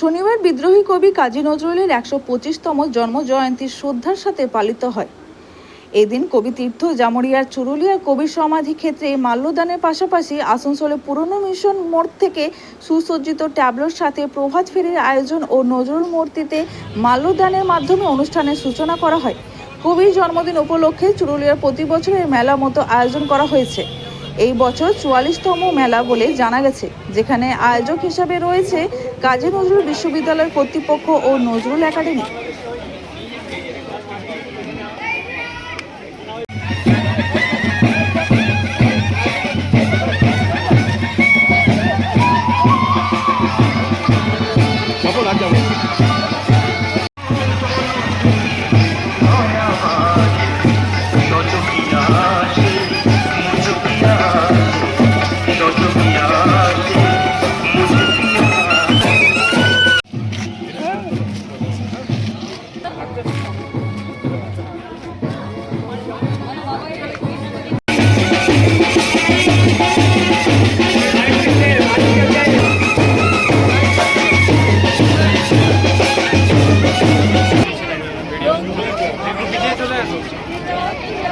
শনিবার বিদ্রোহী কবি কাজী নজরুলের একশো পঁচিশতম জন্ম জয়ন্তী শ্রদ্ধার সাথে পালিত হয়। এদিন কবি তীর্থ জামুরিয়ার চুরুলিয়া কবির সমাধি ক্ষেত্রে মাল্যদানের পাশাপাশি আসানসোলে পুরনো মিশন মোড় থেকে সুসজ্জিত ট্যাবলোর সাথে প্রভাত ফেরির আয়োজন ও নজরুল মূর্তিতে মাল্যদানের মাধ্যমে অনুষ্ঠানের সূচনা করা হয়। কবির জন্মদিন উপলক্ষে চুরুলিয়ার প্রতি বছরের মেলা মতো আয়োজন করা হয়েছে। এই বছর চুয়াল্লিশতম মেলা বলে জানা গেছে, যেখানে আয়োজক হিসাবে রয়েছে কাজী নজরুল বিশ্ববিদ্যালয় কর্তৃপক্ষ ও নজরুল একাডেমি।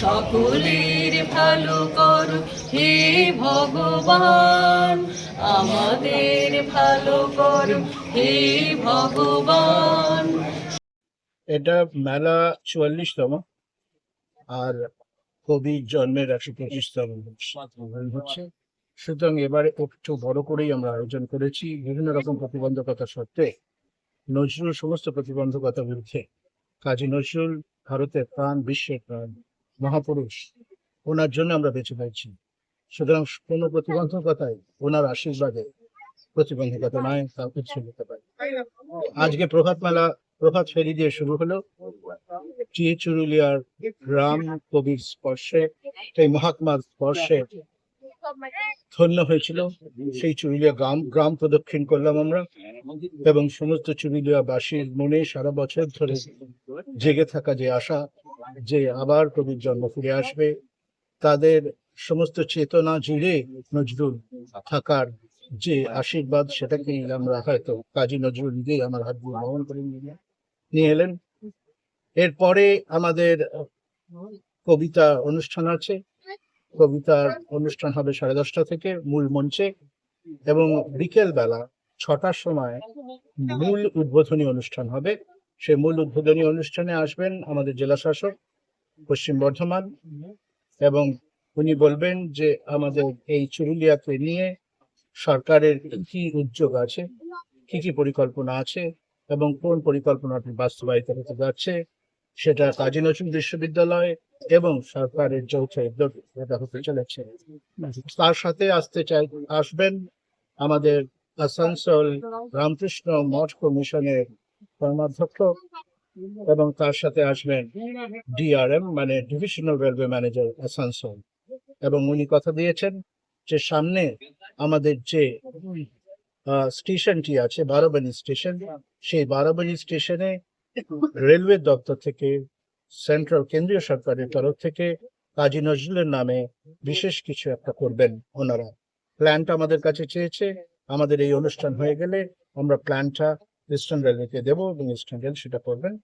সকলের ভালো করো হে ভগবান। আমাদের ভালো করো হে ভগবান। এটা মেলা চুয়াল্লিশতম আর কবির জন্মের একশো পঁচিশতম হচ্ছে সুতরাং এবারে একটু বড় করেই আমরা আয়োজন করেছি বিভিন্ন রকম প্রতিবন্ধকতা সত্ত্বে নজরুল সমস্ত প্রতিবন্ধকতা বিরুদ্ধে। কাজী নজরুল ভারতের প্রাণ, বিশ্বের প্রাণ। মহাপুরুষ, ওনার জন্য আমরা বেঁচে পাইছি সুতরাং কোনো প্রতিবন্ধকতায় ওনার আশীর্বাদে প্রতিবন্ধকতা নয়, কাউকে ছেড়ে পারে। আজকে প্রভাত মেলা প্রভাত ফেরি দিয়ে শুরু হলো। টি চুরুলিয়ার রাম কবির স্পর্শে, সেই মহাত্মার স্পর্শে ধন্য হয়েছিল। সেই চুরুলিয়া গ্রাম গ্রাম প্রদক্ষিণ করলাম আমরা। এবং সমস্ত চুরুলিয়া বাসীর মনে সারা বছর ধরে জেগে থাকা যে আশা যে আবার কবির জন্ম ফিরে আসবে, তাদের সমস্ত চেতনা জুড়ে নজরুল থাকার যে আশীর্বাদ সেটাকেই আমরা হয়তো কাজী নজরুল নিজেই আমার হাত দিয়ে বহন করে নিয়ে এলেন। এরপরে আমাদের কবিতা অনুষ্ঠান আছে। কবিতার অনুষ্ঠান হবে সাড়ে দশটা থেকে মূল মঞ্চে এবং বিকেল বেলা ছটার সময় মূল উদ্বোধনী অনুষ্ঠান হবে। সেই মূল উদ্বোধনী অনুষ্ঠানে আসবেন আমাদের জেলা শাসক পশ্চিম বর্ধমান, এবং উনি বলবেন যে আমাদের এই চুরুলিয়াকে নিয়ে সরকারের কি উদ্যোগ আছে, কি কি পরিকল্পনা আছে, এবং কোন পরিকল্পনাটি বাস্তবায়িত হতে যাচ্ছে, সেটা কাজী নজরুল বিশ্ববিদ্যালয় এবং সরকারের যৌথ উদ্যোগ এটা হতে চলেছে। তার সাথে আসতে চাই, আসবেন আমাদের আসানসোল রামকৃষ্ণ মঠ কমিশনের কর্মাধ্যক্ষ এবং তার সাথে আসবেন ডিআরএম মানে ডিভিশনাল রেলওয়ে ম্যানেজার আসানসোল এবং উনি কথা দিয়েছেন যে সামনে আমাদের যে স্টেশনটি আছে বারোবানি স্টেশন, সেই বারোবানি স্টেশনে রেলওয়ে দপ্তর থেকে, সেন্ট্রাল কেন্দ্রীয় সরকারের তরফ থেকে কাজী নজরুলের নামে বিশেষ কিছু একটা করবেন ওনারা। প্ল্যানটা আমাদের কাছে চেয়েছে, আমাদের এই অনুষ্ঠান হয়ে গেলে আমরা প্ল্যানটা ইস্টার্ন রেলওয়েকে দেবো এবং ইস্টার্ন রেল সেটা করবেন।